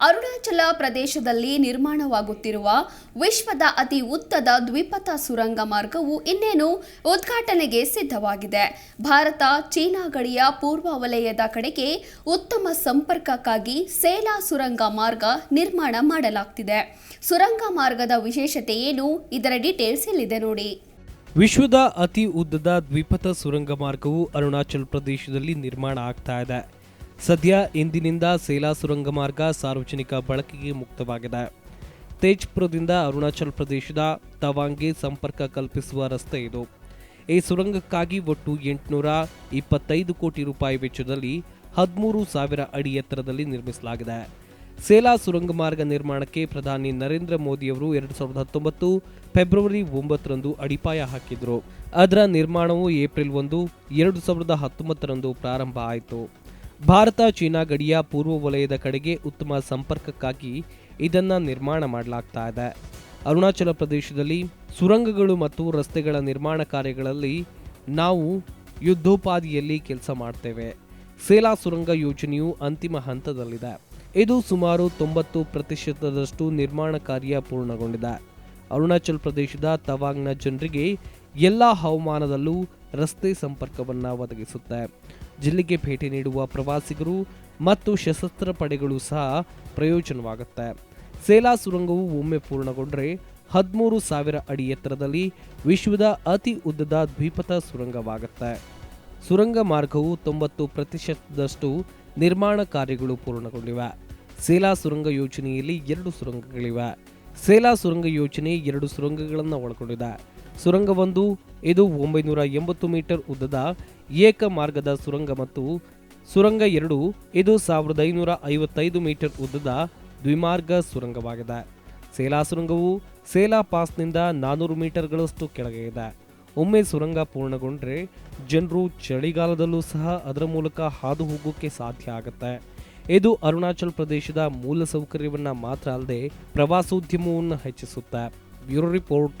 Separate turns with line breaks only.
ಅರುಣಾಚಲ ಪ್ರದೇಶದಲ್ಲಿ ನಿರ್ಮಾಣವಾಗುತ್ತಿರುವ ವಿಶ್ವದ ಅತಿ ಉದ್ದದ ದ್ವಿಪಥ ಸುರಂಗ ಮಾರ್ಗವು ಇನ್ನೇನು ಉದ್ಘಾಟನೆಗೆ ಸಿದ್ಧವಾಗಿದೆ. ಭಾರತ, ಚೀನಾ ಗಡಿಯ ಪೂರ್ವ ವಲಯದ ಕಡೆಗೆ ಉತ್ತಮ ಸಂಪರ್ಕಕ್ಕಾಗಿ ಸೇಲಾ ಸುರಂಗ ಮಾರ್ಗ ನಿರ್ಮಾಣ ಮಾಡಲಾಗ್ತಿದೆ. ಸುರಂಗ ಮಾರ್ಗದ ವಿಶೇಷತೆ ಏನು? ಇದರ ಡೀಟೇಲ್ಸ್ ಇಲ್ಲಿದೆ ನೋಡಿ.
ವಿಶ್ವದ ಅತಿ ಉದ್ದದ ದ್ವಿಪಥ ಸುರಂಗ ಮಾರ್ಗವು ಅರುಣಾಚಲ ಪ್ರದೇಶದಲ್ಲಿ ನಿರ್ಮಾಣ ಆಗ್ತಾ ಇದೆ. ಸದ್ಯ ಇಂದಿನಿಂದ ಸೇಲಾ ಸುರಂಗ ಮಾರ್ಗ ಸಾರ್ವಜನಿಕ ಬಳಕೆಗೆ ಮುಕ್ತವಾಗಿದೆ. ತೇಜ್ಪುರದಿಂದ ಅರುಣಾಚಲ ಪ್ರದೇಶದ ತವಾಂಗ್ಗೆ ಸಂಪರ್ಕ ಕಲ್ಪಿಸುವ ರಸ್ತೆ ಇದು. ಈ ಸುರಂಗಕ್ಕಾಗಿ ಒಟ್ಟು ಎಂಟುನೂರ ಇಪ್ಪತ್ತೈದು ಕೋಟಿ ರೂಪಾಯಿ ವೆಚ್ಚದಲ್ಲಿ ಹದಿಮೂರು ಸಾವಿರ ಅಡಿ ಎತ್ತರದಲ್ಲಿ ನಿರ್ಮಿಸಲಾಗಿದೆ. ಸೇಲಾ ಸುರಂಗ ಮಾರ್ಗ ನಿರ್ಮಾಣಕ್ಕೆ ಪ್ರಧಾನಿ ನರೇಂದ್ರ ಮೋದಿಯವರು ಎರಡು ಸಾವಿರದ ಹತ್ತೊಂಬತ್ತು ಫೆಬ್ರವರಿ ಒಂಬತ್ತರಂದು ಅಡಿಪಾಯ ಹಾಕಿದ್ರು. ಅದರ ನಿರ್ಮಾಣವು ಏಪ್ರಿಲ್ ಒಂದು, ಎರಡು ಸಾವಿರದ ಹತ್ತೊಂಬತ್ತರಂದು ಪ್ರಾರಂಭ ಆಯಿತು. ಭಾರತ, ಚೀನಾ ಗಡಿಯ ಪೂರ್ವ ವಲಯದ ಕಡೆಗೆ ಉತ್ತಮ ಸಂಪರ್ಕಕ್ಕಾಗಿ ಇದನ್ನ ನಿರ್ಮಾಣ ಮಾಡಲಾಗ್ತಾ ಇದೆ. ಅರುಣಾಚಲ ಪ್ರದೇಶದಲ್ಲಿ ಸುರಂಗಗಳು ಮತ್ತು ರಸ್ತೆಗಳ ನಿರ್ಮಾಣ ಕಾರ್ಯಗಳಲ್ಲಿ ನಾವು ಯುದ್ಧೋಪಾದಿಯಲ್ಲಿ ಕೆಲಸ ಮಾಡ್ತೇವೆ. ಸೇಲಾ ಸುರಂಗ ಯೋಜನೆಯು ಅಂತಿಮ ಹಂತದಲ್ಲಿದೆ. ಇದು ಸುಮಾರು ತೊಂಬತ್ತು ಪ್ರತಿಶತದಷ್ಟು ನಿರ್ಮಾಣ ಕಾರ್ಯ ಪೂರ್ಣಗೊಂಡಿದೆ. ಅರುಣಾಚಲ ಪ್ರದೇಶದ ತವಾಂಗ್ನ ಜನರಿಗೆ ಎಲ್ಲ ಹವಾಮಾನದಲ್ಲೂ ರಸ್ತೆ ಸಂಪರ್ಕವನ್ನು ಒದಗಿಸುತ್ತೆ. ಜಿಲ್ಲೆಗೆ ಭೇಟಿ ನೀಡುವ ಪ್ರವಾಸಿಗರು ಮತ್ತು ಸಶಸ್ತ್ರ ಪಡೆಗಳು ಸಹ ಪ್ರಯೋಜನವಾಗುತ್ತೆ. ಸೇಲಾ ಸುರಂಗವು ಒಮ್ಮೆ ಪೂರ್ಣಗೊಂಡರೆ ಹದಿಮೂರು ಸಾವಿರ ಅಡಿ ಎತ್ತರದಲ್ಲಿ ವಿಶ್ವದ ಅತಿ ಉದ್ದದ ದ್ವಿಪಥ ಸುರಂಗವಾಗುತ್ತೆ. ಸುರಂಗ ಮಾರ್ಗವು ತೊಂಬತ್ತು ಪ್ರತಿಶತದಷ್ಟು ನಿರ್ಮಾಣ ಕಾರ್ಯಗಳು ಪೂರ್ಣಗೊಂಡಿವೆ. ಸೇಲಾ ಸುರಂಗ ಯೋಜನೆಯಲ್ಲಿ ಎರಡು ಸುರಂಗಗಳಿವೆ. ಸೇಲಾ ಸುರಂಗ ಯೋಜನೆ ಎರಡು ಸುರಂಗಗಳನ್ನು ಒಳಗೊಂಡಿದೆ. ಸುರಂಗ ಒಂದು ಇದು ಒಂಬೈನೂರ ಎಂಬತ್ತು ಮೀಟರ್ ಉದ್ದದ ಏಕ ಮಾರ್ಗದ ಸುರಂಗ ಮತ್ತು ಸುರಂಗ ಎರಡು, ಇದು ಸಾವಿರದ ಐನೂರ ಐವತ್ತೈದು ಮೀಟರ್ ಉದ್ದದ ದ್ವಿಮಾರ್ಗ ಸುರಂಗವಾಗಿದೆ. ಸೇಲಾ ಸುರಂಗವು ಸೇಲಾ ಪಾಸ್ನಿಂದ ನಾನೂರು ಮೀಟರ್ಗಳಷ್ಟು ಕೆಳಗೆ ಇದೆ. ಒಮ್ಮೆ ಸುರಂಗ ಪೂರ್ಣಗೊಂಡ್ರೆ ಜನರು ಚಳಿಗಾಲದಲ್ಲೂ ಸಹ ಅದರ ಮೂಲಕ ಹಾದು ಹೋಗೋಕ್ಕೆ ಸಾಧ್ಯ ಆಗುತ್ತೆ. ಇದು ಅರುಣಾಚಲ ಪ್ರದೇಶದ ಮೂಲ ಸೌಕರ್ಯವನ್ನ ಮಾತ್ರ ಅಲ್ಲದೆ ಪ್ರವಾಸೋದ್ಯಮವನ್ನು ಹೆಚ್ಚಿಸುತ್ತೆ. Bureau report.